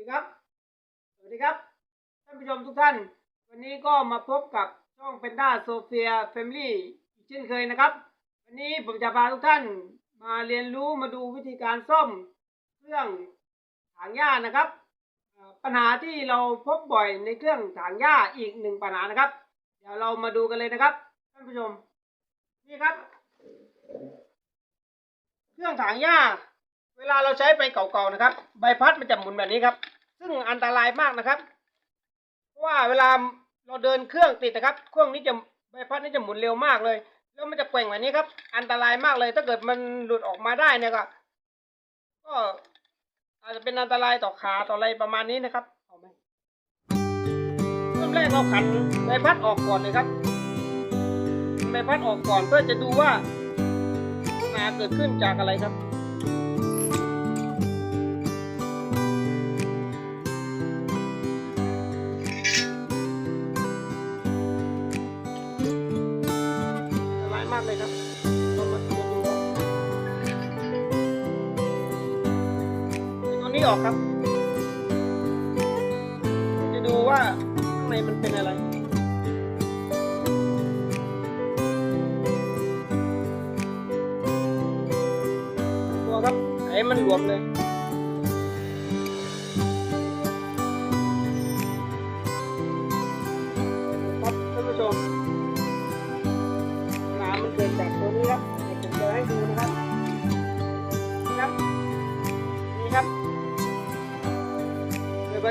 ดีครับ สวัสดีครับ ท่านผู้ชมทุกท่าน วันนี้ก็มาพบกับช่องเป็นด้าโซเฟียแฟมิลี่อีกเช่นเคยนะครับ วันนี้ผมจะพาทุกท่านมาเรียนรู้มาดูวิธีการซ่อมเครื่องถางหญ้านะครับ ปัญหาที่เราพบบ่อยในเครื่องถางหญ้าอีกหนึ่งปัญหานะครับ เดี๋ยวเรามาดูกันเลยนะครับ ท่านผู้ชม นี่ครับ เครื่องถางหญ้า เวลาเราใช้ไปเก่าๆนะครับ ใบพัดมันจะหมุนแบบนี้ครับ ซึ่งอันตรายมากนะครับเพราะว่าเวลาเราเดินเครื่องติดนะครับ เครื่องนี้จะใบพัดนี่จะหมุนเร็วมากเลย แล้วมันจะแกว่งแบบนี้ครับ อันตรายมากเลย ถ้าเกิดมันหลุดออกมาได้เนี่ยก็ ก็อาจจะเป็นอันตรายต่อขาต่ออะไรประมาณนี้นะครับเอาไหมเริ่มแรกเราขันใบพัดออกก่อนเลยครับใบพัดออกก่อนเพื่อจะดูว่าปัญหาเกิดขึ้นจากอะไรครับ ออกครับ จะดูว่าข้างในมันเป็นอะไรตัวครับไอ้มันหลวมเลย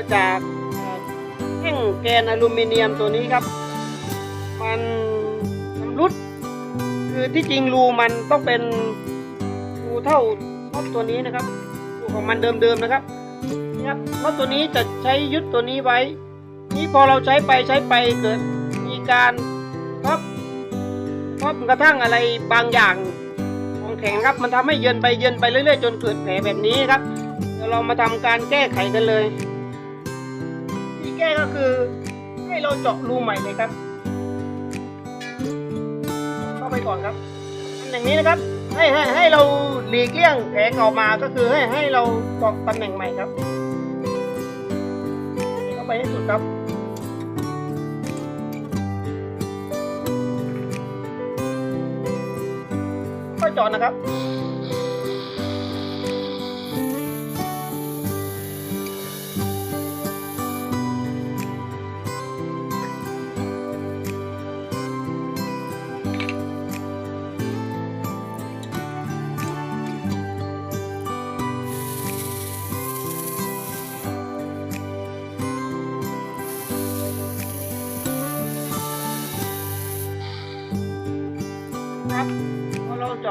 มาจากแท่งแกนอลูมิเนียมตัวนี้ครับ มันชำรุด คือที่จริงรูมันต้องเป็นรูเท่าน็อตตัวนี้นะครับรูของมันเดิมๆนะครับนี่ครับน็อตตัวนี้จะใช้ยึดตัวนี้ไว้ นี่พอเราใช้ไปใช้ไปเกิดมีการพับเพราะกระทั่งอะไรบางอย่างของแข็งครับ มันทำให้เยินไปเยินไปเรื่อยๆ จนเกิดแผลแบบนี้ครับเดี๋ยวเรามาทำการแก้ไขกันเลย แก้ก็คือให้เราเจาะรูใหม่เลยครับ เข้าไปก่อนครับทำอย่างนี้นะครับ ให้ให้ให้เราหลีกเลี่ยงแผลเก่ามาก็คือให้ให้เราเจาะตำแหน่งใหม่ครับเข้าไปให้สุดครับค่อยจอดนะครับ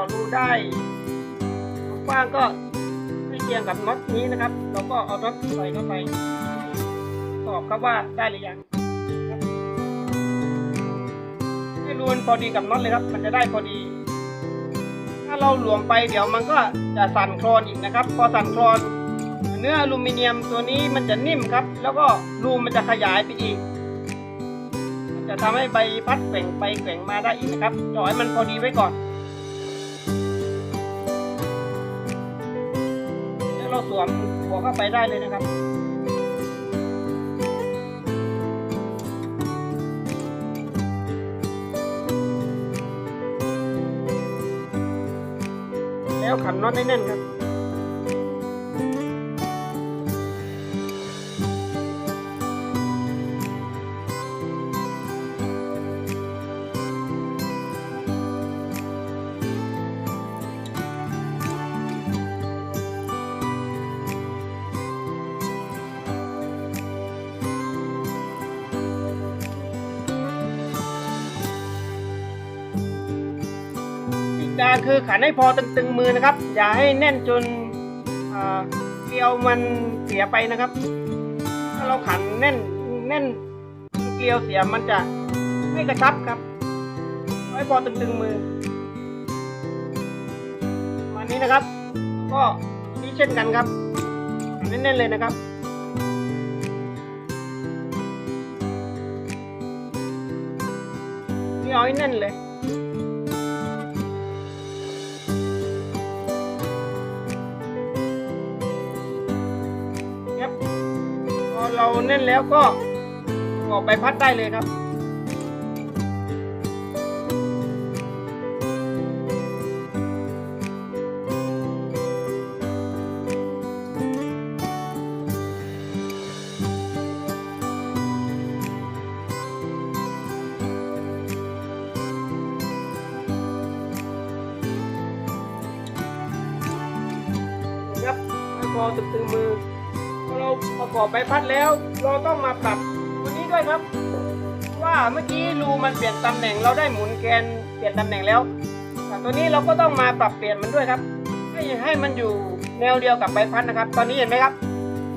าเจาะรูได้กว้างก็ให้เคียงกับน็อตนี้นะครับ เราก็เอาน็อตใส่เข้าไปตอบครับว่าได้หรือยังให้รูนพอดีกับน็อตเลยครับ มันจะได้พอดี ถ้าเราหลวมไปเดี๋ยวมันก็จะสั่นคลอนอีกนะครับ พอสั่นคลอนเนื้ออลูมิเนียมตัวนี้มันจะนิ่มครับ แล้วก็รูมันจะขยายไปอีก จะทำให้ใบพัดแกว่งไปแกว่งมาได้อีกนะครับจ่อให้มันพอดีไว้ก่อน วมหัวเข้าไปได้เลยนะครับแล้วขันน็อตให้แน่นครับ กางคือขันให้พอตึงๆมือนะครับ อย่าให้แน่นจนเกลียวมันเสียไปนะครับ ถ้าเราขันแน่นแน่นเกลียวเสียมันจะไม่กระชับครับให้พอตึงๆมือมานี้นะครับ ก็นี่เช่นกันครับขันแน่นๆเลยนะครับนี่เอาให้แน่นเลย แน่นแล้วก็ออกใบพัดได้เลยครับ ครับพอตึงตึงมือ ประกอบใบพัดแล้ว เราต้องมาปรับตัวนี้ด้วยครับ ว่าเมื่อกี้รูมันเปลี่ยนตำแหน่งเราได้หมุนแกนเปลี่ยนตำแหน่งแล้วอ่ตัวนี้เราก็ต้องมาปรับเปลี่ยนมันด้วยครับ ให้ให้มันอยู่แนวเดียวกับใบพัดนะครับ ตอนนี้เห็นไหมครับ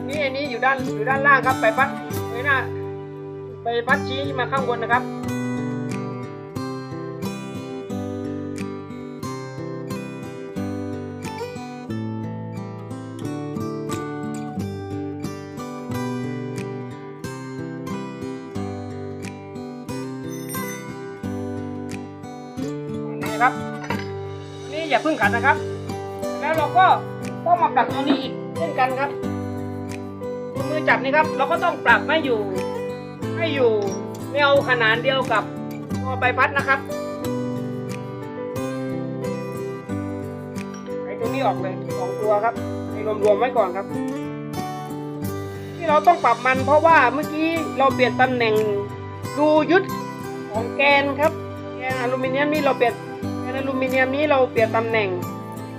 นี่อันนี้อยู่ด้านอยู่ด้านล่างครับใบพัดไว้หน้าใบพัดชี้มาข้างบนนะครับ นี่ครับนี่อย่าเพึ่งขัดนะครับ แล้วเราก็ต้องมาปรับตัวนี้อีกเช่นกันครับมือจับนี่ครับ เราก็ต้องปรับให้อยู่ให้อยู่แนวขนานเดียวกับตัวใบพัดนะครับไอ้ตรงนี้ออกเลยสองตัวครับให้รวมๆไว้ก่อนครับ ที่เราต้องปรับมันเพราะว่าเมื่อกี้เราเปลี่ยนตำแหน่งรูยึดของแกนครับ แกนอลูมิเนียมนี่เราเปลี่ยน นอลูมิเนียมนี้เราเปลี่ยนตำแหน่ง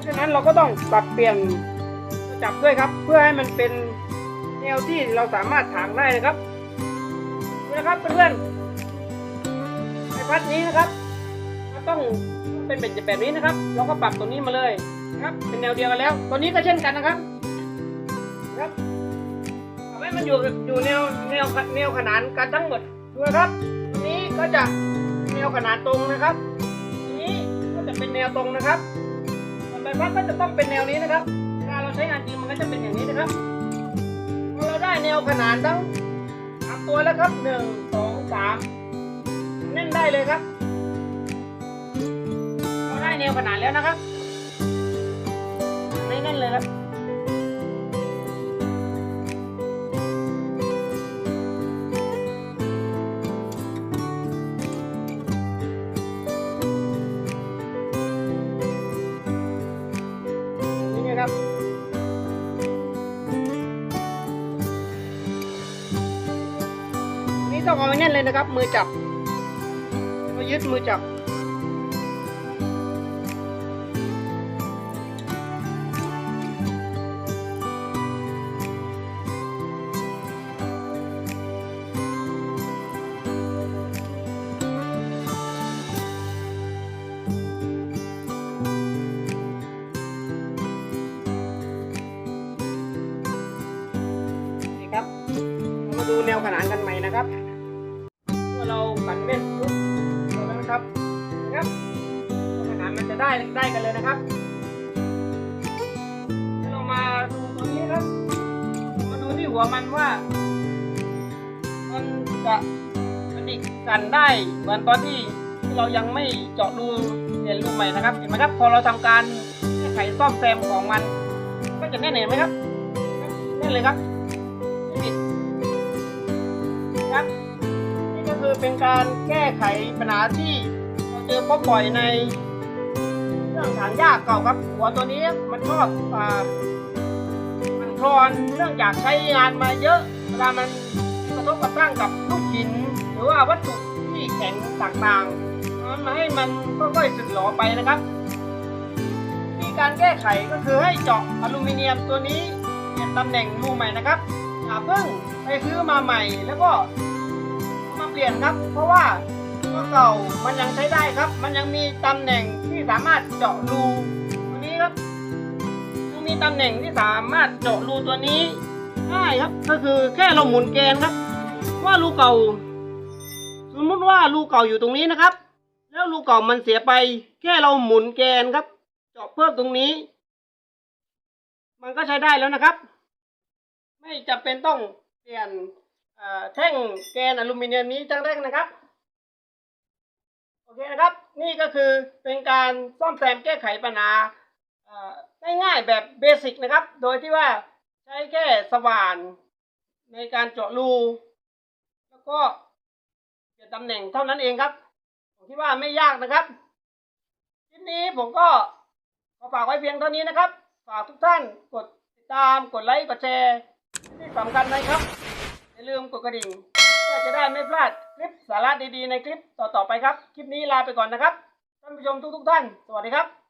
ฉะนั้นเราก็ต้องปรับเปลี่ยนตัวจับด้วยครับ เพื่อให้มันเป็นแนวที่เราสามารถถางได้นะครับนี่นะครับเพื่อนๆไอพัดนี้นะครับมันต้องเป็นแบบนี้นะครับ เราก็ปรับตัวนี้มาเลยนะครับเป็นแนวเดียวกันแล้ว ตัวนี้ก็เช่นกันนะครับนะครับปรับให้มันอยู่อยู่แนวแนวแนวขนานกันทั้งหมดดูนะครับ ตัวนี้ก็จะแนวขนานตรงนะครับ เป็นแนวตรงนะครับส่วนใบพัดก็จะต้องเป็นแนวนี้นะครับเวลาเราใช้งานจริงมันก็จะเป็นอย่างนี้นะครับพอเราได้แนวขนานทั้งสามตัวแล้วครับหนึ่งสองสามแน่นได้เลยครับเราได้แนวขนานแล้วนะครับไม่แน่นเลยครับ ต้องเอาไว้แน่นเลยนะครับ มือจับเรายึดมือจับ นี่ครับ มาดูแนวขนานกันใหม่ กันเลยนะครับแล้วเรามาดูตัวนี้ครับมาดูที่หัวมันว่า มันจะกระดิกกันได้เหมือนตอนที่ที่เรายังไม่เจาะรูเปลี่ยนรูใหม่นะครับ เห็นไหมครับ พอเราทำการแก้ไขซ่อมแซมของมัน ก็จะแน่นเห็นไหมครับแน่นเลยครับไม่ผิดครับนี่ก็คือเป็นการแก้ไขปัญหาที่เราเจอพบบ่อยใน รื่องฐานยากเก่าครับ หัวตัวนี้มันชอบอ่ามันคลอนเนื่องจากใช้งานมาเยอะเวลามันกระทบกระทั่งกับลูกหิน หรือว่าวัตถุที่แข็งต่างๆมันมาให้มันค่อยๆสึกหรอไปนะครับวิธีการแก้ไขก็คือให้เจาะอลูมิเนียมตัวนี้เปลี่ยนตำแหน่งรูใหม่นะครับอย่าเพิ่งไปซื้อมาใหม่แล้วก็มาเปลี่ยนครับ เพราะว่าตัวเก่ามันยังใช้ได้ครับ มันยังมีตำแหน่ง ที่สามารถเจาะรูตัวนี้ครับยังมีตำแหน่งที่สามารถเจาะรูตัวนี้ได้ครับ ก็คือแค่เราหมุนแกนครับ ว่ารูเก่า สมมติว่ารูเก่าอยู่ตรงนี้นะครับ แล้วรูเก่ามันเสียไป แค่เราหมุนแกนครับ เจาะเพิ่มตรงนี้ มันก็ใช้ได้แล้วนะครับ ไม่จำเป็นต้องเปลี่ยนแท่งแกนอลูมิเนียมนี้ทั้งแรกนะครับ อเคนะครับนี่ก็คือเป็นการซ่อมแซมแก้ไขปัญหาง่ายๆแบบเบสิกนะครับ โดยที่ว่าใช้แค่สว่านในการเจาะรู แล้วก็เปลี่ยนตำแหน่งเท่านั้นเองครับ ผมคิดว่าไม่ยากนะครับคลิปนี้ผมก็ขอฝากไว้เพียงเท่านี้นะครับ ฝากทุกท่านกดติดตามกดไลค์กดแชร์ที่สำคัญนะครับอย่าลืมกดกระดิ่งเพื่อจะได้ไม่พลาด คลิปสาระดีๆในคลิปต่อๆไปครับ คลิปนี้ลาไปก่อนนะครับท่านผู้ชมทุกๆท่าน สวัสดีครับ